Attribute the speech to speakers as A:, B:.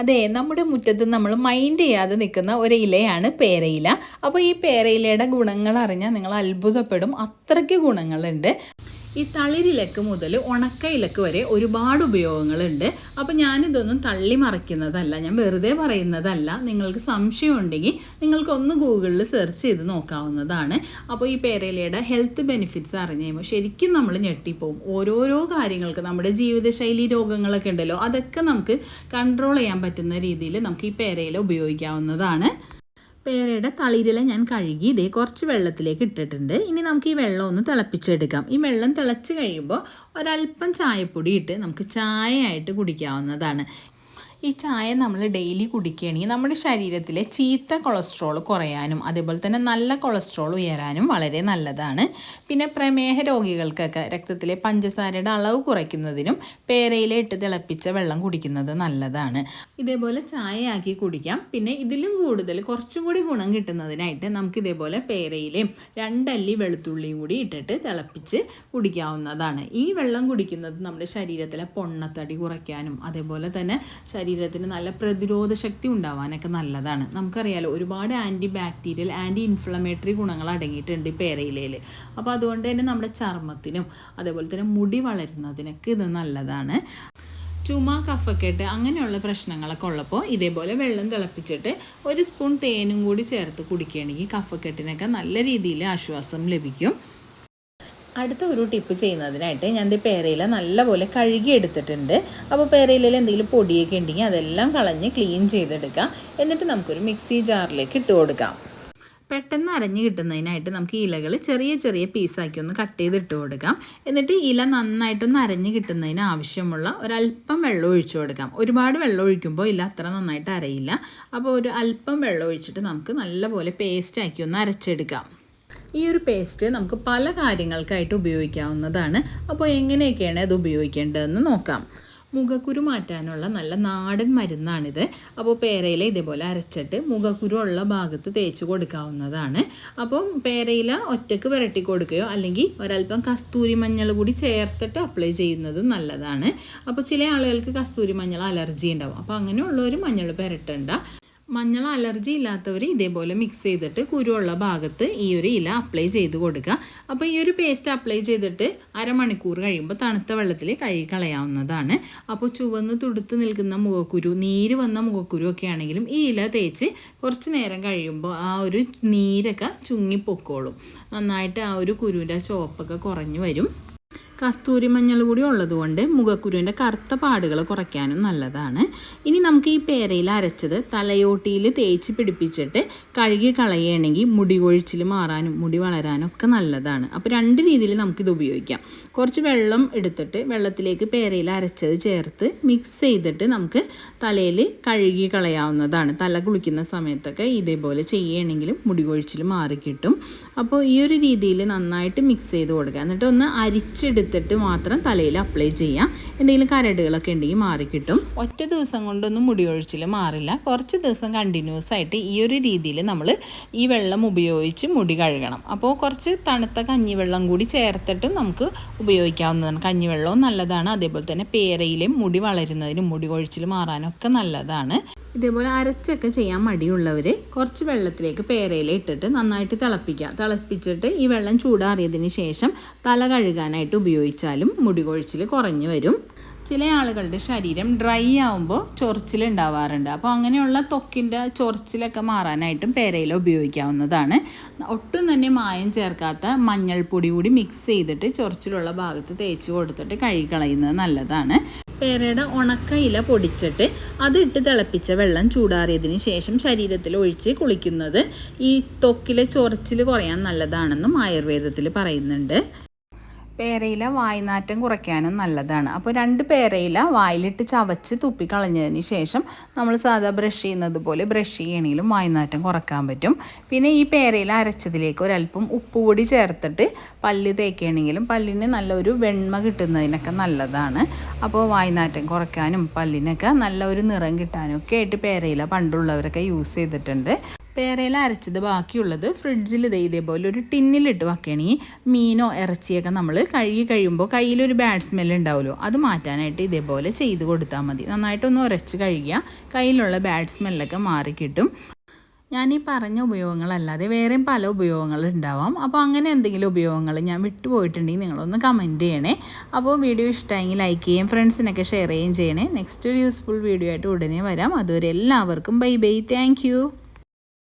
A: അതെ നമ്മുടെ മുറ്റത്ത് നമ്മൾ മൈൻഡ് ചെയ്യാതെ നിൽക്കുന്ന ഒരു ഇലയാണ് പേരയില. അപ്പോൾ ഈ പേരയിലയുടെ ഗുണങ്ങൾ അറിഞ്ഞാൽ നിങ്ങൾ അത്ഭുതപ്പെടും. അത്രയ്ക്ക് ഗുണങ്ങളുണ്ട്. ഈ തളിരിലക്ക് മുതൽ ഉണക്ക ഇലക്ക് വരെ ഒരുപാട് ഉപയോഗങ്ങളുണ്ട്. അപ്പോൾ ഞാനിതൊന്നും തള്ളി മറിക്കുന്നതല്ല ഞാൻ വെറുതെ പറയുന്നതല്ല. നിങ്ങൾക്ക് സംശയം ഉണ്ടെങ്കിൽ നിങ്ങൾക്കൊന്ന് ഗൂഗിളിൽ സെർച്ച് ചെയ്ത് നോക്കാവുന്നതാണ്. അപ്പോൾ ഈ പേരയിലയുടെ ഹെൽത്ത് ബെനിഫിറ്റ്സ് അറിഞ്ഞു കഴിയുമ്പോൾ ശരിക്കും നമ്മൾ ഞെട്ടിപ്പോവും. ഓരോരോ കാര്യങ്ങൾക്ക് നമ്മുടെ ജീവിതശൈലി രോഗങ്ങളൊക്കെ ഉണ്ടല്ലോ അതൊക്കെ നമുക്ക് കൺട്രോൾ ചെയ്യാൻ പറ്റുന്ന രീതിയിൽ നമുക്ക് ഈ പേരയില ഉപയോഗിക്കാവുന്നതാണ്. പേരയുടെ തളിരില ഞാൻ കഴുകി ഇതേ കുറച്ച് വെള്ളത്തിലേക്ക് ഇട്ടിട്ടുണ്ട്. ഇനി നമുക്ക് ഈ വെള്ളം ഒന്ന് തിളപ്പിച്ചെടുക്കാം. ഈ വെള്ളം തിളച്ച് കഴിയുമ്പോൾ ഒരല്പം ചായപ്പൊടി ഇട്ട് നമുക്ക് ചായയായിട്ട് കുടിക്കാവുന്നതാണ്. ഈ ചായ നമ്മൾ ഡെയിലി കുടിക്കുകയാണെങ്കിൽ നമ്മുടെ ശരീരത്തിലെ ചീത്ത കൊളസ്ട്രോൾ കുറയാനും അതേപോലെ തന്നെ നല്ല കൊളസ്ട്രോൾ ഉയരാനും വളരെ നല്ലതാണ്. പിന്നെ പ്രമേഹ രോഗികൾക്കൊക്കെ രക്തത്തിലെ പഞ്ചസാരയുടെ അളവ് കുറയ്ക്കുന്നതിനും പേരയില ഇട്ട് തിളപ്പിച്ച വെള്ളം കുടിക്കുന്നത് നല്ലതാണ്. ഇതേപോലെ ചായയാക്കി കുടിക്കാം. പിന്നെ ഇതിലും കൂടുതൽ കുറച്ചും കൂടി ഗുണം കിട്ടുന്നതിനായിട്ട് നമുക്ക് ഇതേപോലെ പേരയിലെയും രണ്ടല്ലി വെളുത്തുള്ളിയും കൂടി ഇട്ടിട്ട് തിളപ്പിച്ച് കുടിക്കാവുന്നതാണ്. ഈ വെള്ളം കുടിക്കുന്നത് നമ്മുടെ ശരീരത്തിലെ പൊണ്ണത്തടി കുറയ്ക്കാനും അതേപോലെ തന്നെ ശരീരത്തിന് നല്ല പ്രതിരോധ ശക്തി ഉണ്ടാവാനൊക്കെ നല്ലതാണ്. നമുക്കറിയാലോ ഒരുപാട് ആന്റി ബാക്ടീരിയൽ ആന്റി ഇൻഫ്ലമേറ്ററി ഗുണങ്ങൾ അടങ്ങിയിട്ടുണ്ട് ഈ പേരയിലയിൽ അപ്പോൾ അതുകൊണ്ട് തന്നെ നമ്മുടെ ചർമ്മത്തിനും അതേപോലെ തന്നെ മുടി വളരുന്നതിനൊക്കെ ഇത് നല്ലതാണ്. ചുമ കഫക്കെട്ട് അങ്ങനെയുള്ള പ്രശ്നങ്ങളൊക്കെ ഉള്ളപ്പോൾ ഇതേപോലെ വെള്ളം തിളപ്പിച്ചിട്ട് ഒരു സ്പൂൺ തേനും കൂടി ചേർത്ത് കുടിക്കുകയാണെങ്കിൽ കഫക്കെട്ടിനൊക്കെ നല്ല രീതിയിൽ ആശ്വാസം ലഭിക്കും. അടുത്ത ഒരു ടിപ്പ് ചെയ്യുന്നതിനായിട്ട് ഞാൻ ഇത് പേരയില നല്ലപോലെ കഴുകി എടുത്തിട്ടുണ്ട് അപ്പോൾ പേരയിലയിൽ എന്തെങ്കിലും പൊടിയൊക്കെ ഉണ്ടെങ്കിൽ അതെല്ലാം കളഞ്ഞ് ക്ലീൻ ചെയ്തെടുക്കാം. എന്നിട്ട് നമുക്കൊരു മിക്സി ജാറിലേക്ക് ഇട്ട് കൊടുക്കാം. പെട്ടെന്ന് അരഞ്ഞ് കിട്ടുന്നതിനായിട്ട് നമുക്ക് ഇലകൾ ചെറിയ ചെറിയ പീസാക്കി ഒന്ന് കട്ട് ചെയ്തിട്ട് കൊടുക്കാം. എന്നിട്ട് ഇല നന്നായിട്ടൊന്ന് അരഞ്ഞ് കിട്ടുന്നതിന് ആവശ്യമുള്ള ഒരല്പം വെള്ളം ഒഴിച്ചു കൊടുക്കാം. ഒരുപാട് വെള്ളം ഒഴിക്കുമ്പോൾ ഇല അത്ര നന്നായിട്ട് അരയില്ല. അപ്പോൾ ഒരു അല്പം വെള്ളം ഒഴിച്ചിട്ട് നമുക്ക് നല്ലപോലെ പേസ്റ്റാക്കി ഒന്ന് അരച്ചെടുക്കാം. ഈ ഒരു പേസ്റ്റ് നമുക്ക് പല കാര്യങ്ങൾക്കായിട്ട് ഉപയോഗിക്കാവുന്നതാണ്. അപ്പോൾ എങ്ങനെയൊക്കെയാണ് ഇത് ഉപയോഗിക്കേണ്ടതെന്ന് നോക്കാം. മുഖക്കുരു മാറ്റാനുള്ള നല്ല നാടൻ മരുന്നാണിത്. അപ്പോൾ പേരയില ഇതേപോലെ അരച്ചിട്ട് മുഖക്കുരു ഉള്ള ഭാഗത്ത് തേച്ച് കൊടുക്കാവുന്നതാണ്. അപ്പം പേരയില ഒറ്റയ്ക്ക് പുരട്ടി കൊടുക്കുകയോ അല്ലെങ്കിൽ ഒരല്പം കസ്തൂരി മഞ്ഞൾ കൂടി ചേർത്തിട്ട് അപ്ലൈ ചെയ്യുന്നത് നല്ലതാണ്. അപ്പോൾ ചില ആളുകൾക്ക് കസ്തൂരി മഞ്ഞൾ അലർജി ഉണ്ടാവും. അപ്പോൾ അങ്ങനെയുള്ളവർ മഞ്ഞൾ പുരട്ടണ്ട. മഞ്ഞൾ അലർജി ഇല്ലാത്തവർ ഇതേപോലെ മിക്സ് ചെയ്തിട്ട് കുരുവുള്ള ഭാഗത്ത് ഈ ഒരു ഇല അപ്ലൈ ചെയ്ത് കൊടുക്കുക. അപ്പോൾ ഈ ഒരു പേസ്റ്റ് അപ്ലൈ ചെയ്തിട്ട് അരമണിക്കൂർ കഴിയുമ്പോൾ തണുത്ത വെള്ളത്തിൽ കഴുകി കളയാവുന്നതാണ്. അപ്പോൾ ചുവന്ന് തുടുത്ത് നിൽക്കുന്ന മുഖക്കുരു നീര് വന്ന മുഖക്കുരു ഒക്കെ ആണെങ്കിലും ഈ ഇല തേച്ച് കുറച്ച് നേരം കഴിയുമ്പോൾ ആ ഒരു നീരൊക്കെ ചുങ്ങിപ്പൊക്കോളും. നന്നായിട്ട് ആ ഒരു കുരുവിന്റെ ചോപ്പൊക്കെ കുറഞ്ഞു വരും. കസ്തൂരി മഞ്ഞൾ കൂടി ഉള്ളതുകൊണ്ട് മുഖക്കുരുവിന്റെ കറുത്ത പാടുകൾ കുറയ്ക്കാനും നല്ലതാണ്. ഇനി നമുക്ക് ഈ പേരയിൽ അരച്ചത് തലയോട്ടിയിൽ തേച്ച് പിടിപ്പിച്ചിട്ട് കഴുകി കളയുകയാണെങ്കിൽ മുടി കൊഴിച്ചിൽ മാറാനും മുടി വളരാനും ഒക്കെ നല്ലതാണ്. അപ്പോൾ രണ്ട് രീതിയിൽ നമുക്കിത് ഉപയോഗിക്കാം. കുറച്ച് വെള്ളം എടുത്തിട്ട് വെള്ളത്തിലേക്ക് പേരയിൽ അരച്ചത് ചേർത്ത് മിക്സ് ചെയ്തിട്ട് നമുക്ക് തലയിൽ കഴുകി കളയാവുന്നതാണ്. തല കുളിക്കുന്ന സമയത്തൊക്കെ ഇതേപോലെ ചെയ്യുകയാണെങ്കിലും മുടി കൊഴിച്ചിൽ മാറിക്കിട്ടും അപ്പോൾ ഈ ഒരു രീതിയിൽ നന്നായിട്ട് മിക്സ് ചെയ്ത് കൊടുക്കുക. എന്നിട്ട് ഒന്ന് അരിച്ചെടുത്ത് എടുത്തിട്ട് മാത്രം തലയിൽ അപ്ലൈ ചെയ്യാം. എന്തെങ്കിലും കരടുകളൊക്കെ ഉണ്ടെങ്കിൽ മാറിക്കിട്ടും ഒറ്റ ദിവസം കൊണ്ടൊന്നും മുടിയൊഴിച്ചിൽ മാറില്ല. കുറച്ച് ദിവസം കണ്ടിന്യൂസ് ആയിട്ട് ഈ ഒരു രീതിയിൽ നമ്മൾ ഈ വെള്ളം ഉപയോഗിച്ച് മുടി കഴുകണം. അപ്പോൾ കുറച്ച് തണുത്ത കഞ്ഞിവെള്ളം കൂടി ചേർത്തിട്ടും നമുക്ക് ഉപയോഗിക്കാവുന്നതാണ്. കഞ്ഞിവെള്ളവും നല്ലതാണ്. അതേപോലെ തന്നെ പേരയിലും മുടി വളരുന്നതിനും മുടി കൊഴിച്ചിൽ മാറാനും ഒക്കെ നല്ലതാണ്. ഇതേപോലെ അരച്ചൊക്കെ ചെയ്യാൻ മടിയുള്ളവർ കുറച്ച് വെള്ളത്തിലേക്ക് പേരയില ഇട്ടിട്ട് നന്നായിട്ട് തിളപ്പിക്കുക. തിളപ്പിച്ചിട്ട് ഈ വെള്ളം ചൂടാറിയതിന് ശേഷം തല കഴുകാനായിട്ട് ഉപയോഗിച്ചാലും മുടി കൊഴിച്ചിൽ കുറഞ്ഞു വരും. ചില ആളുകളുടെ ശരീരം ഡ്രൈ ആവുമ്പോൾ ചൊറിച്ചിൽ ഉണ്ടാവാറുണ്ട്. അപ്പോൾ അങ്ങനെയുള്ള ത്വക്കിന്റെ ചൊറിച്ചിലൊക്കെ മാറാനായിട്ടും പേരയില ഉപയോഗിക്കാവുന്നതാണ്. ഒട്ടും തന്നെ മായം ചേർക്കാത്ത മഞ്ഞൾപ്പൊടി കൂടി മിക്സ് ചെയ്തിട്ട് ചൊറിച്ചിലുള്ള ഭാഗത്ത് തേച്ച് കൊടുത്തിട്ട് കഴുകി കളയുന്നത് നല്ലതാണ്. പേരയുടെ ഉണക്ക ഇല പൊടിച്ചിട്ട് അതിട്ട് തിളപ്പിച്ച വെള്ളം ചൂടാറിയതിന് ശേഷം ശരീരത്തിൽ ഒഴിച്ച് കുളിക്കുന്നത് ഈ ത്വക്കിലെ ചൊറിച്ചിൽ കുറയാൻ നല്ലതാണെന്നും ആയുർവേദത്തിൽ പറയുന്നുണ്ട്. പേരയില വായ്നാറ്റം കുറയ്ക്കാനും നല്ലതാണ്. അപ്പോൾ രണ്ട് പേരയില വായിലിട്ട് ചവച്ച് തുപ്പി കളഞ്ഞതിന് ശേഷം നമ്മൾ സാധാ ബ്രഷ് ചെയ്യുന്നത് പോലെ ബ്രഷ് ചെയ്യണമെങ്കിലും വായ്നാറ്റം കുറയ്ക്കാൻ പറ്റും. പിന്നെ ഈ പേരയില അരച്ചതിലേക്ക് ഒരല്പം ഉപ്പ് ഉപ്പുപൊടി ചേർത്തിട്ട് പല്ല് തേക്കുകയാണെങ്കിലും പല്ലിന് നല്ലൊരു വെണ്മ കിട്ടുന്നതിനൊക്കെ നല്ലതാണ്. അപ്പോൾ വായ്നാറ്റം കുറയ്ക്കാനും പല്ലിനൊക്കെ നല്ല ഒരു നിറം കിട്ടാനും ഒക്കെ ആയിട്ട് പേരയില പണ്ടുള്ളവരൊക്കെ യൂസ് ചെയ്തിട്ടുണ്ട്. പേരയില അരച്ചത് ബാക്കിയുള്ളത് ഫ്രിഡ്ജിൽ ഇതേ ഇതേപോലെ ഒരു ടിന്നിലിട്ട് വെക്കുകയാണെങ്കിൽ മീനോ ഇറച്ചിയൊക്കെ നമ്മൾ കഴുകി കഴിയുമ്പോൾ കയ്യിലൊരു ബാഡ് സ്മെല്ല് ഉണ്ടാവുമല്ലോ. അത് മാറ്റാനായിട്ട് ഇതേപോലെ ചെയ്ത് കൊടുത്താൽ മതി. നന്നായിട്ടൊന്ന് ഉരച്ച് കഴുകിയാൽ കയ്യിലുള്ള ബാഡ് സ്മെല്ലൊക്കെ മാറിക്കിട്ടും ഞാൻ ഈ പറഞ്ഞ ഉപയോഗങ്ങളല്ലാതെ വേറെയും പല ഉപയോഗങ്ങൾ ഉണ്ടാവാം. അപ്പോൾ അങ്ങനെ എന്തെങ്കിലും ഉപയോഗങ്ങൾ ഞാൻ വിട്ടുപോയിട്ടുണ്ടെങ്കിൽ നിങ്ങളൊന്ന് കമന്റ് ചെയ്യണേ. അപ്പോൾ വീഡിയോ ഇഷ്ടമായെങ്കിൽ ലൈക്ക് ചെയ്യും ഫ്രണ്ട്സിനൊക്കെ ഷെയർ ചെയ്യുകയും ചെയ്യണേ. നെക്സ്റ്റ് ഒരു യൂസ്ഫുൾ വീഡിയോ ആയിട്ട് ഉടനെ വരാം. അതുവരെ എല്ലാവർക്കും ബൈ ബൈ താങ്ക്